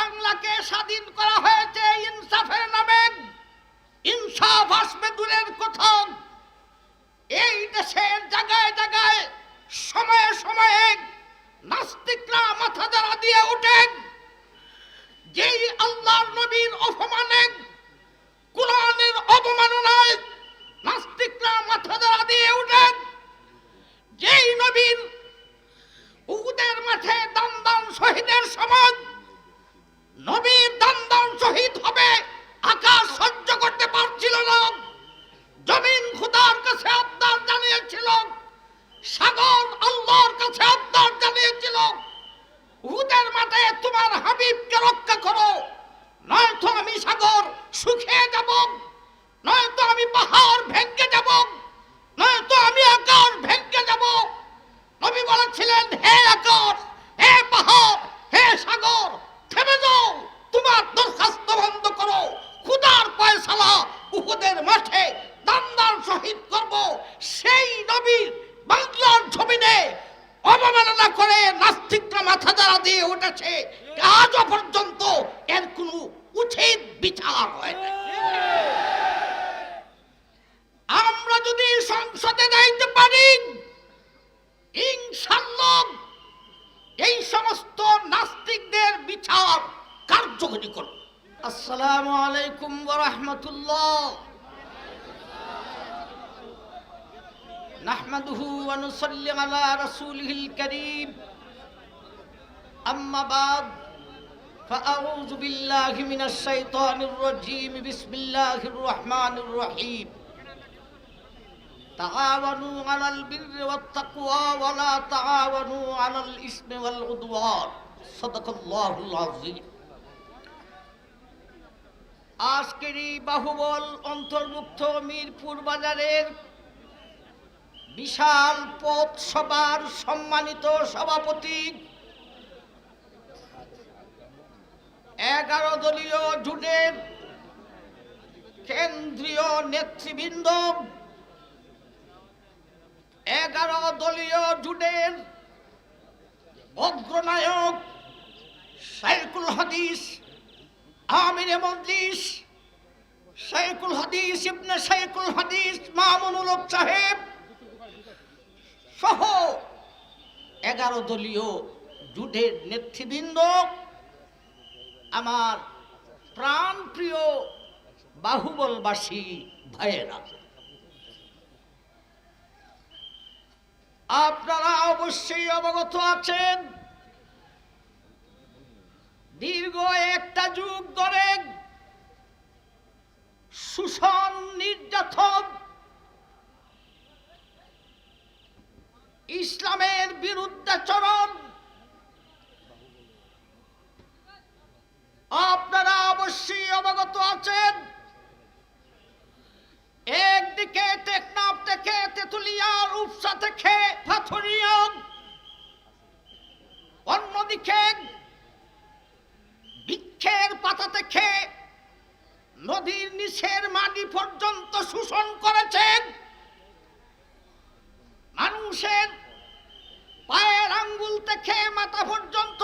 বাংলাকে স্বাধীন করা হয়েছে। শুকিয়ে যাব। নয়তো আমি পাহাড় ভেঙে যাব। নয়তো আমি আকাশ ভেঙে যাব। নবী বলেছিলেন, হে আকাশ হে পাহাড়, হে সাগর, থেমে যাও। তোমার দরখাস্ত বন্ধ করো। খুদার পয়সালা উহুদের মাঠে দান্দার শহীদ করব। সেই নবীর বাংলার জমিনে অবমাননা করে নাস্তিকরা মাথা দ্বারা দিয়ে উঠেছে। আজও পর্যন্ত এর কোনো উচিত বিচার হয় না আমরা যদি সংসদে যাইতে পারি ইনশাল্লাহ এই সমস্ত নাস্তিকদের বিচার কার্যকরী করব আসসালামু আলাইকুম ওয়া রাহমাতুল্লাহ نحمده ونصلي على رسوله الكريم أما بعد فأعوذ بالله من الشيطان الرجيم بسم الله الرحمن الرحيم تعاونوا على البر والتقوى ولا تعاونوا على الإثم والعدوان صدق الله العظيم আজকের এই বাহুবল অন্তর্ভুক্ত মিরপুর বাজারের বিশাল পথ সভার সম্মানিত সভাপতি এগারো দলীয় জুটের কেন্দ্রীয় নেতৃবৃন্দ, এগারো দলীয় জুটের অগ্রনায়ক শাইকুল হাদিস, আমিরে মজলিস, শাইকুল হাদিস ইবনে শাইকুল হাদিস, মামুনুল সাহেব সহ এগারো দলীয় জুটের নেতৃবৃন্দ। আমার প্রাণ প্রিয় বাহুবলবাসী ভাইয়েরা, আপনারা অবশ্যই অবগত আছেন, দীর্ঘ একটা যুগ ধরে শোষণ নির্যাতন ইসলামের বিরুদ্ধাচরণ আপনারা অবশ্যই অবগত আছেন একদিকে টেকনাফ থেকে তেতুলিয়া রূপসা থেকে পাথরিয়া অন্যদিকে বৃক্ষের পাতা থেকে নদীর নিচের মাটি পর্যন্ত শোষণ করেছেন মানুষের পায়ের আঙ্গুল থেকে মাথা পর্যন্ত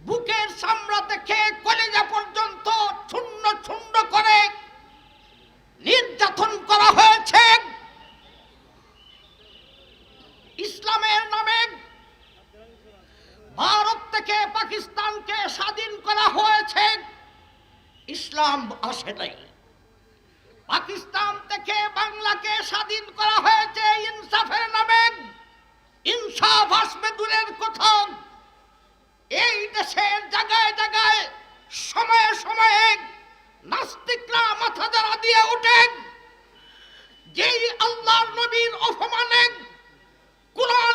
বুকের চামড়া থেকে কলেজা পর্যন্ত ছুন্ন ছুন্ন করে নির্যাতন করা হয়েছে ইসলামের নামে ভারত থেকে পাকিস্তানকে স্বাধীন করা হয়েছে ইসলাম আসে নাই। পাকিস্তান থেকে বাংলাকে স্বাধীন করা হয়েছে ইনসাফের নামে। ইনসাফ আসবে দূরের কোথাও। এই দেশের জায়গায় জায়গায় সময়ে সময়ে নাস্তিকরা মাথা দ্বারা দিয়ে ওঠেন। যেই আল্লাহর নবীর অপমানে কোরআনের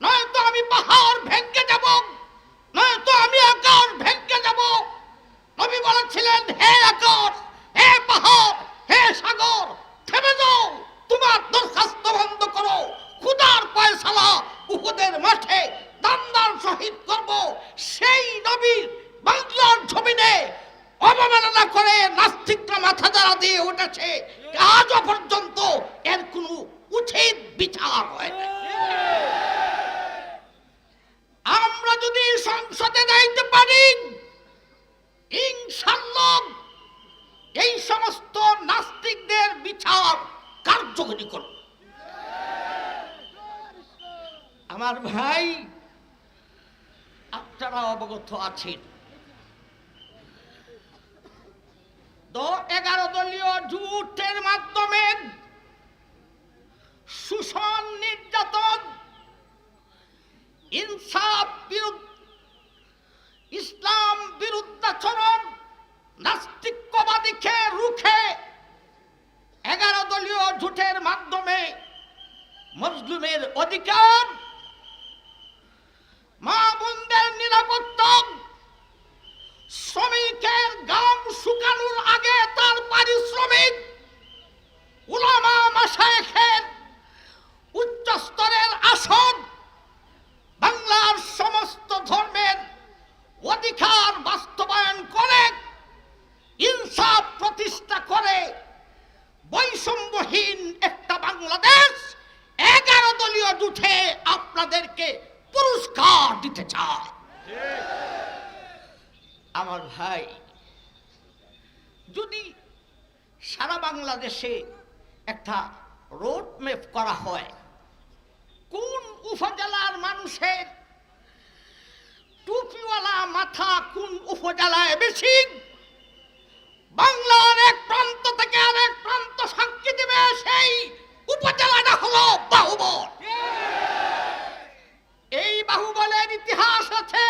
নয়তো আমি পাহাড় ভেঙ্গে যাব। নয়তো আমি আকাশ ভেঙ্গে যাব। নবী বলেছিলেন, হে আকাশ হে পাহাড়, হে সাগর, থেমে যাও। তোমার দরখাস্ত বন্ধ করো। খুদার পয়সালা উহুদের মাঠে দান্দার শহীদ করব। সেই নবীর বাংলার জমিনে অবমাননা করে নাস্তিকরা মাথা দ্বারা দিয়ে উঠেছে। আজও পর্যন্ত এর কোনো উচিত বিচার হয় না সংসদে যাইতে পারি ইনশাল্লাহ এই সমস্ত নাস্তিকদের বিচার কার্যকরী করব আমার ভাই আপনারা অবগত আছেন তো এগারো দলীয় জুটের মাধ্যমে শোষণ নির্যাতন ইনসাফ বিরুদ্ধ ইসলাম বিরুদ্ধাচরণ নাস্তিক্যবাদীকে রুখে এগারো দলীয় জুটের মাধ্যমে মজলুমের অধিকার বাংলাদেশে একটা রোড ম্যাপ করা হয়। কোন উপজেলার মানুষের টুপিওয়ালা মাথা কোন উপজেলায় বেশি? বাংলার এক প্রান্ত থেকে আরেক প্রান্ত সাক্ষী দেবে সেই উপজেলাটা হলো বাহুবল। এই বাহুবলের ইতিহাস আছে।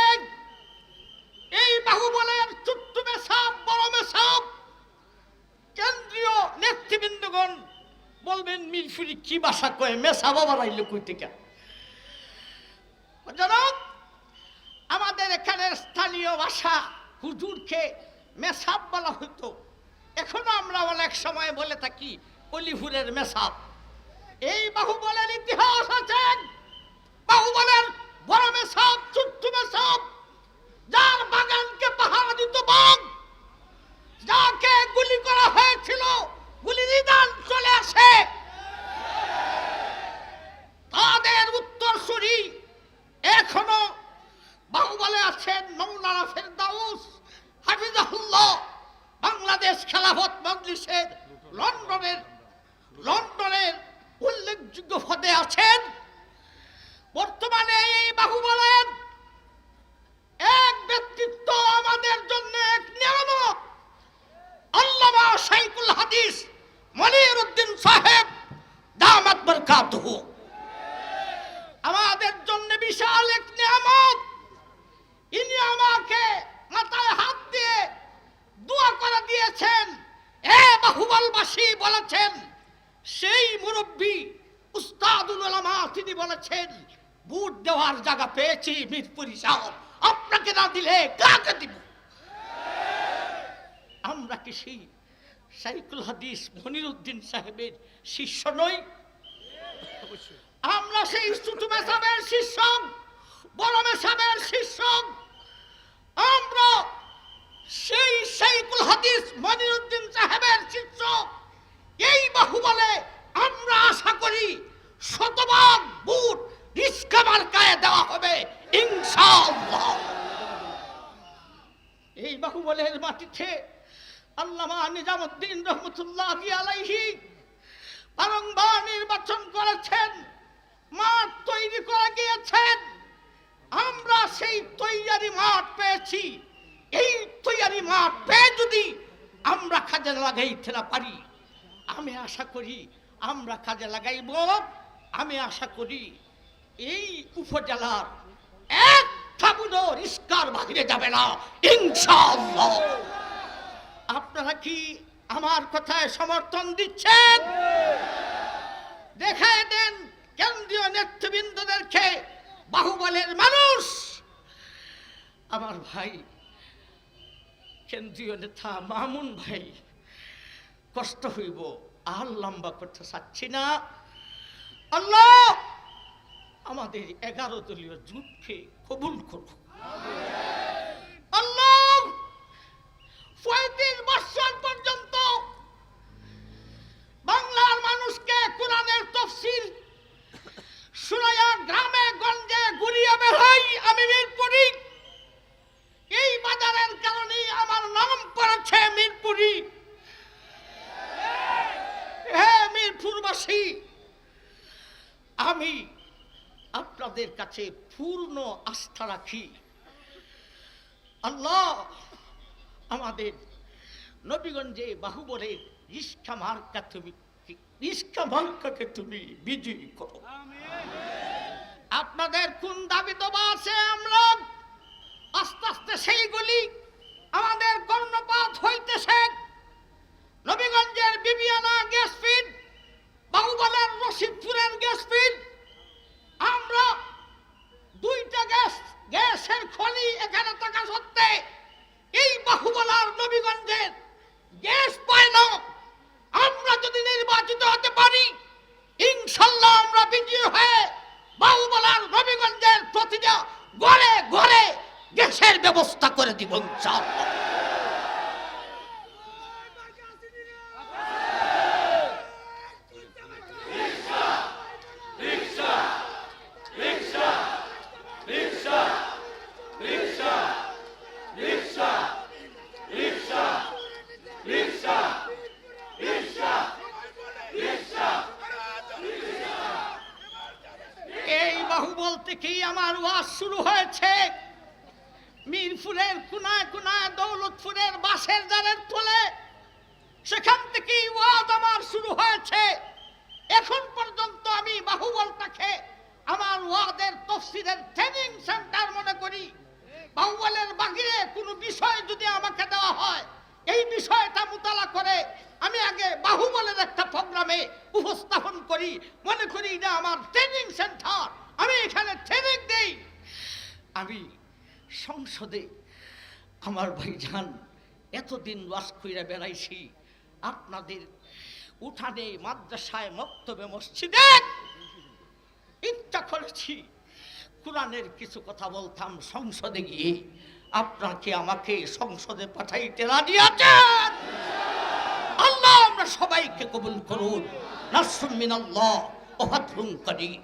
এই বাহুবলের বলবেন মিরফুরি কি বাসা কয়ে? মেসা বাবা আইলো কই থেকে? জনক, আমাদের এখানে স্থানীয় ভাষা হুজুরকে মেসাব বলা হতো এখনও আমরা অনেক সময় বলে থাকি কলিহুরের মেসাব। এই বাহু বাহুবলের ইতিহাস আছে। মজলিসের, লন্ডনের লন্ডনের উল্লেখযোগ্য পদে আছেন বর্তমানে এই বাহুবলের এক ব্যক্তিত্ব আমাদের জন্য এক নিয়ামত। আল্লামা শাইকুল হাদিস মনির উদ্দিন সাহেব, দামাত বরকাতুহু। আমাদের জন্য বিশাল এক নিয়ামত ইনি আমাকে মাথায় হাত দিয়ে দোয়া করে দিয়েছেন এ বাহুবলবাসী বলেছেন, সেই মুরব্বী উস্তাদুল আলামা তিনি বলেছেন বুট দেওয়ার জায়গা পেয়েছি মিরপুরি সাহেব আপনাকে না দিলে কাকে দিব? আমরা কি সেই সাইকুল হাদিস মনিরুদ্দিন সাহেবের শিষ্য নই? আমরা সেই ছোট মেসাবের শিষ্য, বড় মেসাবের শিষ্য। আমরা সেই শাইকুল হাদিস মনিরুদ্দিন সাহেবের শিষ্য। এই বাহুবলে আমরা আশা করি শতভাগ বুট রিস্কা মার্কায় দেওয়া হবে, ইনশাআল্লাহ। এই বাহুবলের মাটিতে আল্লামা নিজামুদ্দিন রহমতুল্লাহ আলাইহি বারংবার নির্বাচন করেছেন, মাঠ তৈরি করে গিয়েছেন। আমরা সেই তৈয়ারি মাঠ পেয়েছি। এই তৈয়ারি মাঠ পেয়ে যদি আমরা কাজে লাগাইতে না পারি। আমি আশা করি আমরা কাজে লাগাইব। আমি আশা করি এই উপজেলার এক থাবুদো রিস্কার বাহিরে যাবে না, ইনশাআল্লাহ। আপনারা কি আমার কথায় সমর্থন দিচ্ছেন? দেখায় দেন কেন্দ্রীয় নেতৃবৃন্দদেরকে বাহুবলের মানুষ। আমার ভাই, কেন্দ্রীয় নেতা মামুন ভাই কষ্ট হইব। আর লম্বা করতে চাচ্ছি না। আল্লাহ আমাদের এগারো দলীয় জুটকে কবুল করুক আল্লাহ পঁয়ত্রিশ বছর পর্যন্ত বাংলার মানুষকে কোরআনের তফসিল শুনাইয়া গ্রামে গঞ্জে ঘুরিয়ে বের হই আমি মিরপুরি এই বাজারের কারণেই আমার নাম পড়েছে মিরপুরি হ্যাঁ মিরপুরবাসী আমি আপনাদের কাছে পূর্ণ আস্থা রাখি। আল্লাহ আমাদের নবীগঞ্জে বাহুবলের রিস্কা মার্কা তুমি রিস্কা মার্কাকে তুমি বিজয়ী করো। আপনাদের কোন দাবি দবা আছে আমরা? আস্তে আস্তে সেইগুলি আমাদের কর্ণপাত হইতেছে। নবীগঞ্জের বিবিয়ানা গ্যাস বাহুবলের রশিদপুরের গ্যাস আমরা দুইটা গ্যাস গ্যাসের এখানে থাকা সত্ত্বে এই বাহুবলার নবীগঞ্জের গ্যাস পায় না আমরা যদি নির্বাচিত হতে পারি, ইনশাল্লাহ আমরা বিজয়ী হয়ে বাহুবলার নবীগঞ্জের প্রতিটা ঘরে ঘরে গ্যাসের ব্যবস্থা করে দিব ইনশাআল্লাহ থেকেই আমার ওয়াজ শুরু হয়েছে। মিরপুরের কোনায় কোনায়, দৌলতপুরের বাসের জারের তোলে, সেখান থেকেই ওয়াজ আমার শুরু হয়েছে এখন পর্যন্ত আমি বাহুবলটাকে আমার ওয়াদের তফসিলের ট্রেনিং সেন্টার মনে করি বাহুবলের বাহিরে কোনো বিষয় যদি আমাকে দেওয়া হয় এই বিষয়টা মোতালা করে আমি আগে বাহুবলের একটা প্রোগ্রামে উপস্থাপন করি মনে করি এটা আমার ট্রেনিং সেন্টার আমি এখানে ট্রেনিং দেই আমি সংসদে আমার ভাইজান এতদিন ওয়াজ কইরা বেড়াইছি, আপনাদের উঠানে মাদ্রাসায় মক্তবে, মসজিদে ইচ্ছা করেছি। কোরআনের কিছু কথা বলতাম, সংসদে গিয়ে আপনাকে আমাকে সংসদে পাঠাইতে রাজি আছেন? আল্লাহ, আমরা সবাইকে কবুল করুন। নাসরুম মিনাল্লাহ, ওয়া ফাতহুন করিম